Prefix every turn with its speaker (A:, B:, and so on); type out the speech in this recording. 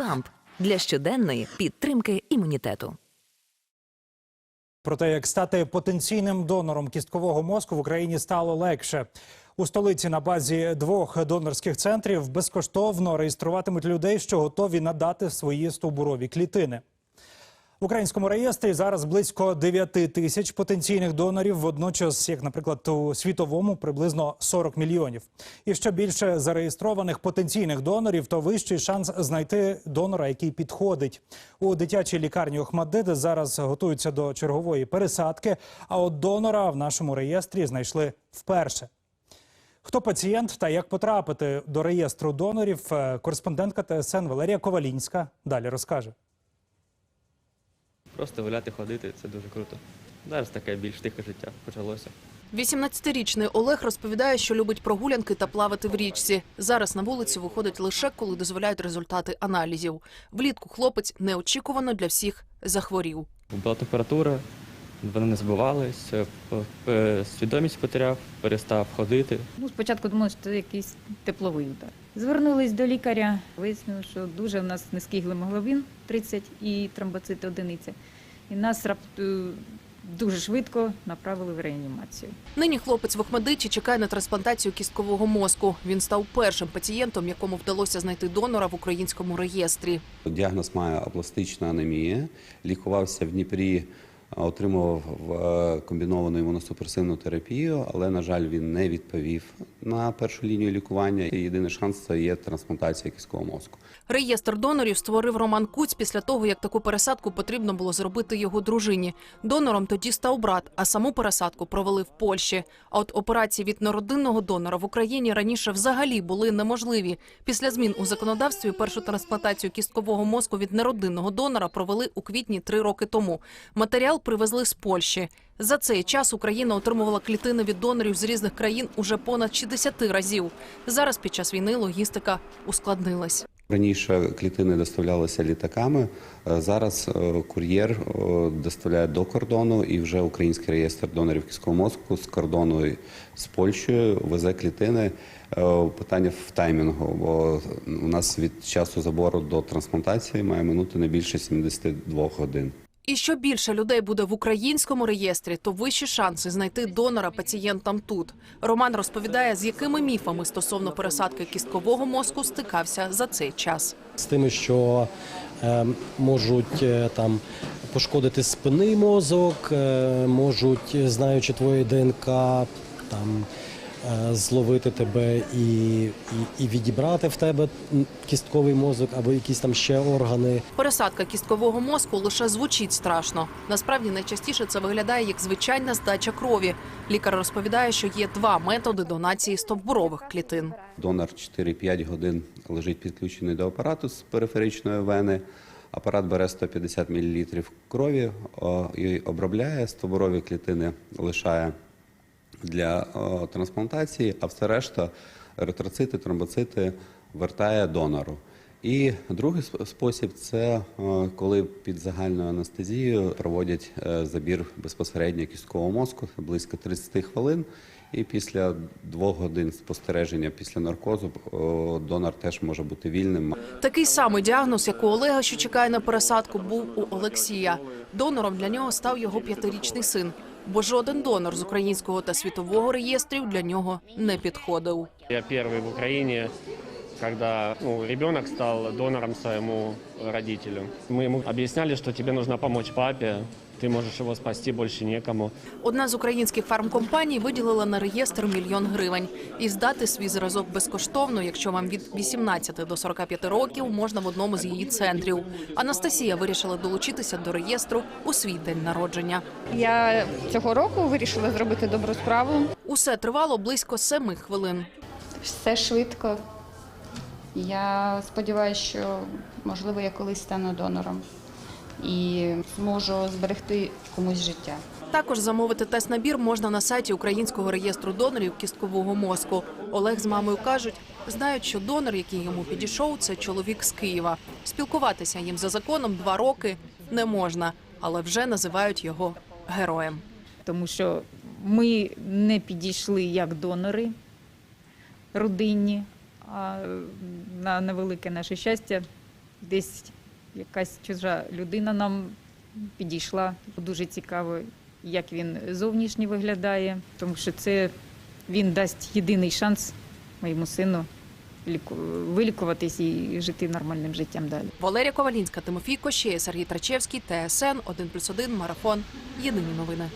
A: ПАМП для щоденної підтримки імунітету.
B: Про те, як стати потенційним донором кісткового мозку в Україні стало легше. У столиці на базі двох донорських центрів безкоштовно реєструватимуть людей, що готові надати свої стовбурові клітини. В українському реєстрі зараз близько 9 тисяч потенційних донорів, водночас, як, наприклад, у світовому приблизно 40 мільйонів. І що більше зареєстрованих потенційних донорів, то вищий шанс знайти донора, який підходить. У дитячій лікарні Охмаддит зараз готуються до чергової пересадки. А от донора в нашому реєстрі знайшли вперше. Хто пацієнт та як потрапити до реєстру донорів? е, Кореспондентка ТСН Валерія Ковалінська далі розкаже.
C: Просто гуляти, ходити це дуже круто. Зараз таке більш тихе життя почалося.
D: 18-річний Олег розповідає, що любить прогулянки та плавати в річці. Зараз на вулицю виходить лише коли дозволяють результати аналізів. Влітку хлопець неочікувано для всіх захворів.
C: Була температура, вони не збивались, е, п- свідомість потеряв, перестав ходити.
E: Ну, спочатку думали, що це якийсь тепловий удар. Звернулись до лікаря, вияснили, що дуже в нас низький гемоглобін 30 і тромбоцити одиниця. І нас рап- е, дуже швидко направили в реанімацію.
D: Нині хлопець в Охмадиті чекає на трансплантацію кісткового мозку. Він став першим пацієнтом, якому вдалося знайти донора в українському реєстрі.
F: Діагноз має апластична анемія. Лікувався в Дніпрі, отримував е, комбіновану імуносупресивну терапію, але, на жаль, він не відповів на першу лінію лікування. І єдиний шанс це є трансплантація кісткового мозку.
D: Реєстр донорів створив Роман Куць після того, як таку пересадку потрібно було зробити його дружині. Донором тоді став брат, а саму пересадку провели в Польщі. А от операції від народинного донора в Україні раніше взагалі були неможливі. Після змін у законодавстві першу трансплантацію кісткового мозку від народинного донора провели у квітні три роки тому. Матеріал привезли з Польщі. За цей час Україна отримувала клітини від донорів з різних країн уже понад 60 разів. Зараз під час війни логістика ускладнилась.
F: Раніше клітини доставлялися літаками. е, Зараз е, кур'єр е, доставляє до кордону, і вже український реєстр донорів кісткового мозку з кордону з Польщею везе клітини. Питання в таймінгу, бо у нас від часу забору до трансплантації має минути не більше 72 годин.
D: І що більше людей буде в українському реєстрі, то вищі шанси знайти донора пацієнтам тут. Роман розповідає, з якими міфами стосовно пересадки кісткового мозку стикався за цей час.
G: з тими, що е, можуть е, там пошкодити спинний мозок, е, можуть, знаючи твоє ДНК, там зловити тебе і, і, і відібрати в тебе кістковий мозок або якісь там ще органи.
D: Пересадка кісткового мозку лише звучить страшно. Насправді найчастіше це виглядає як звичайна здача крові. Лікар розповідає, що є два методи донації стовбурових клітин.
F: Донор 4-5 годин лежить підключений до апарату з периферичної вени. Апарат бере 150 мл крові і обробляє стовбурові клітини, лишає для о, трансплантації, а все решта еритроцити, тромбоцити вертає донору. І другий спосіб це коли під загальною анестезією проводять е, забір безпосередньо кісткового мозку близько 30 хвилин. І після двох годин спостереження після наркозу донор теж може бути вільним.
D: Такий самий діагноз, як у Олега, що чекає на пересадку, був у Олексія. Донором для нього став його п'ятирічний син, бо жоден донор з українського та світового реєстрів для нього не підходив.
H: Я первый в Украине, когда ну, ребенок стал донором своему родителю. Мы ему объясняли, что тебе нужно помочь папе, ты можешь его спасти, больше некому.
D: Одна з українських фармкомпаній виділила на реєстр мільйон гривень. І здати свій зразок безкоштовно, якщо вам від 18 до 45 років, можна в одному з її центрів. Анастасія вирішила долучитися до реєстру у свій день народження.
I: Я цього року вирішила зробити добру справу.
D: Усе тривало близько семи хвилин.
I: Все швидко. Я сподіваюся, що можливо я колись стану донором і зможу зберегти комусь життя.
D: Також замовити тест-набір можна на сайті Українського реєстру донорів кісткового мозку. Олег з мамою кажуть, знають, що донор, який йому підійшов, це чоловік з Києва. Спілкуватися їм за законом два роки не можна, але вже називають його героєм.
E: Тому що ми не підійшли як донори родинні, а на невелике наше щастя, десь якась чужа людина нам підійшла. Дуже цікаво, як він зовнішні виглядає, тому що це він дасть єдиний шанс моєму сину ліку- вилікуватись і жити нормальним життям далі.
D: Валерія Ковалінська, Тимофій Кощеє, Сергій Трачевський, ТСН 1+,1, Марафон. Єдині новини.